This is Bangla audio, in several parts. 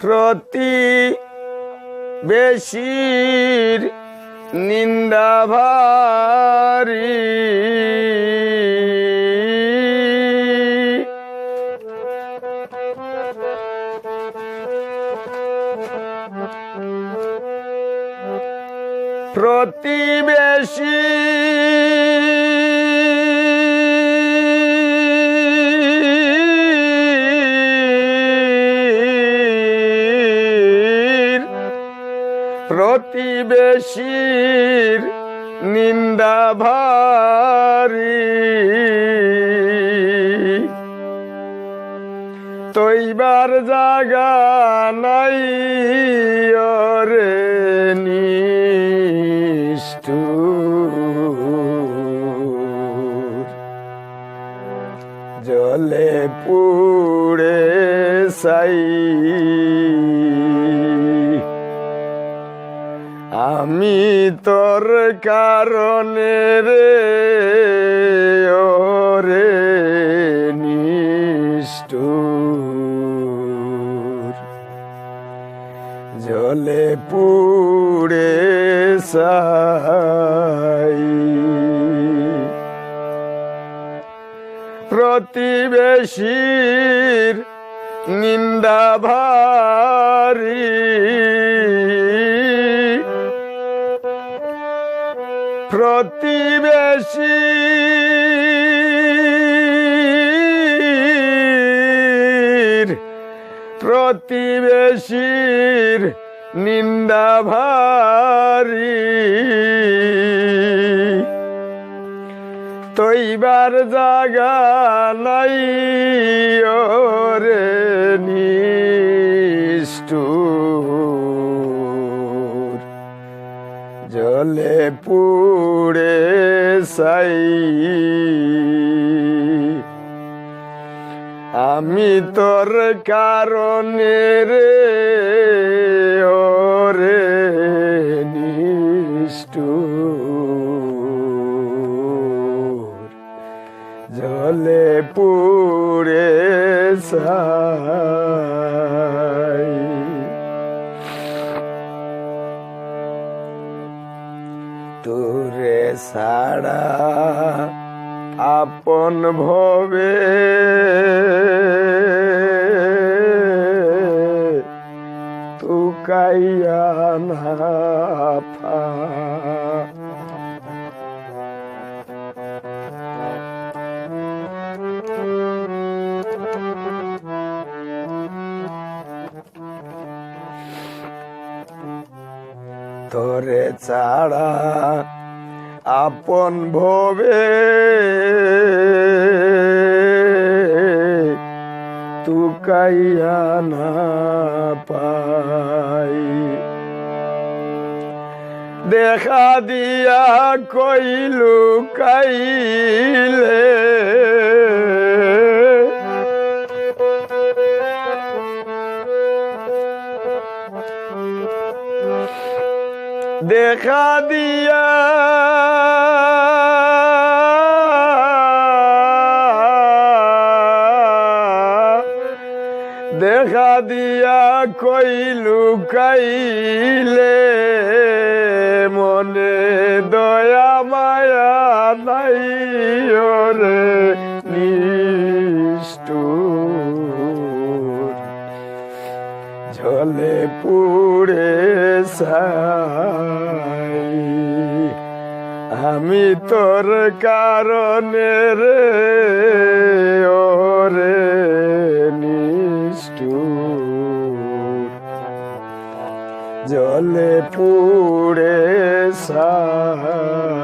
প্রতি বেশির নিন্দা ভারি। প্রতিবেশী প্রতিবেশীর নিন্দা ভারি। তৈবার জাগা নাই রে নিষ্ঠুর। জলে পুড়ে সাই আমি তোর কারণে রে ওরে নিষ্ঠুর। জলে পুড়ে সাই প্রতিবেশীর নিন্দা ভারি। প্রতিবেশী প্রতিবেশীর নিন্দা ভারি। তৈবার জাগা নাই ওরে নিষ্ঠুর। জলে পুড়ে সাই। আমি তোর কারণে রে ওরে নিষ্ঠুর। জলে পুড়ে সাই। সাড়া আপন ভবে। তু কাইয়া না তোরে ছাড়া আপন ভবে তু কাইয়া না পাই। দেখা দিয়া কইলু কাইলে দেখা দিয়া দেখা দিয়া কইলু কাইলে, মনে দয়া মায়া নাই ওরে নিষ্ঠুর। ঝলে পুড়ে আমি তোর কারণে রে ওরে নিষ্ঠুর জলে পুড়ে সাই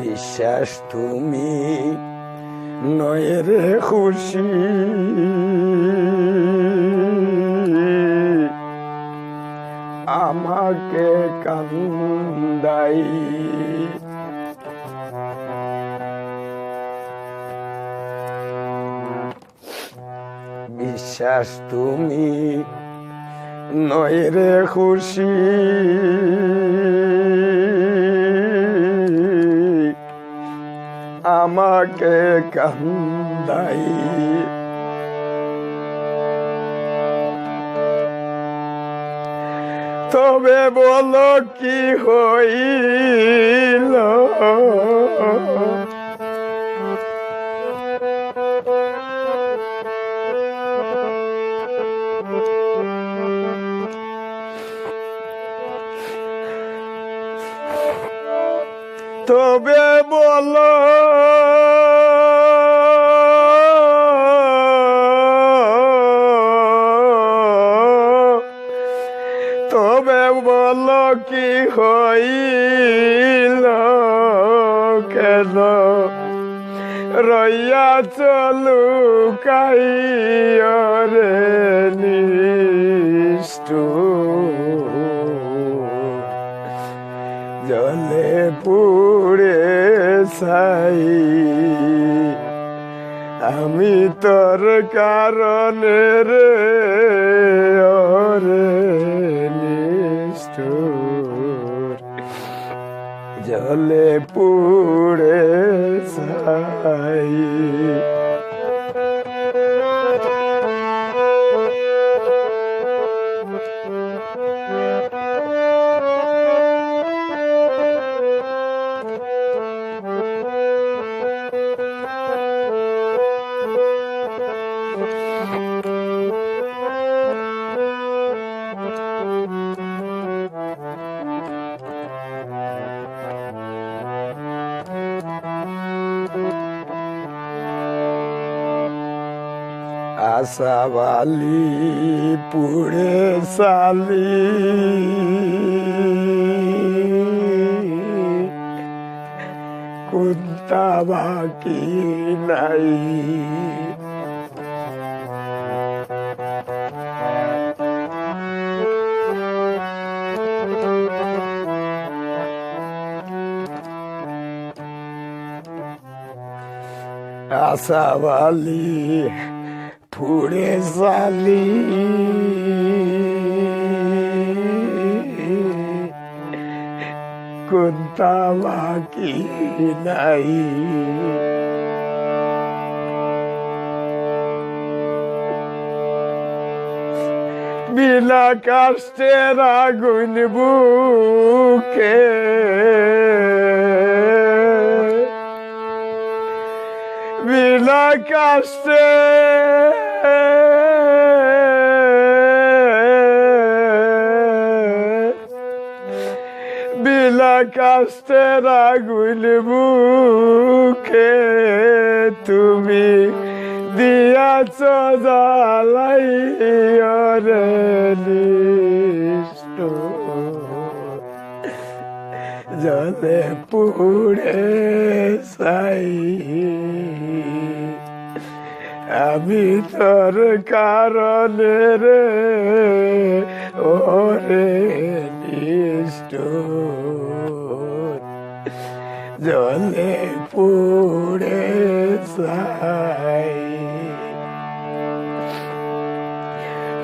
বিশ্বাস তুমি নয়ের খুশি। আমাকে কান্দাই। বিশ্বাস তুমি নয়ের খুশি। আমাকে কান্দাই। তবে বলো কি হইল? তবে বলো। তবে বলো কি হইল কেন? রইয়া চলু কাইরে নিষ্ঠুর। জলে পুড়ে ছাই। আমি তোর কারণে রে ওরে নিষ্ঠুর। জলে পুড়ে ছাই। আশাবালি পুড়ে সালি কুন্তা বাকি নাই আশাবালি পুড়ে সালি কুন্তা বাকি নাই। বিনা কাষ্টের আগুন বুকে। বিনা কাষ্টে কাষ্টের আগুন বুকে তুমি দিয়াছ জ্বালাই রে। জলে পুড়ে সাই আমি তোর কারণে রে, ওরে নিষ্ঠুর জলে পুড়ে সাই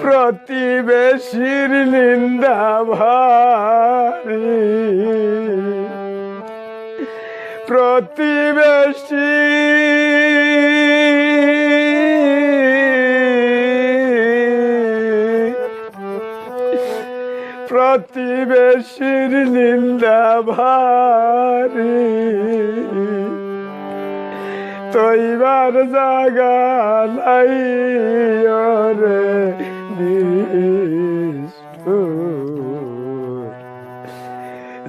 প্রতিবেশীর নিন্দা ভারি। প্রতিবেশী প্রতিবেশীর নিন্দা ভারী তৈবার জাগা নাই রে।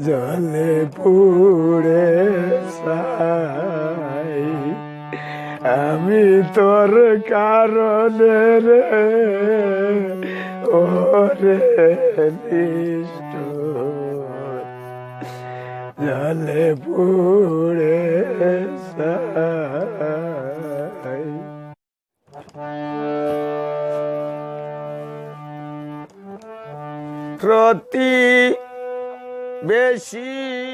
জলে পুড়ে সাই আমি তোর কারণে রে ওরে জলে পুড়ে সাই প্রতি বেশি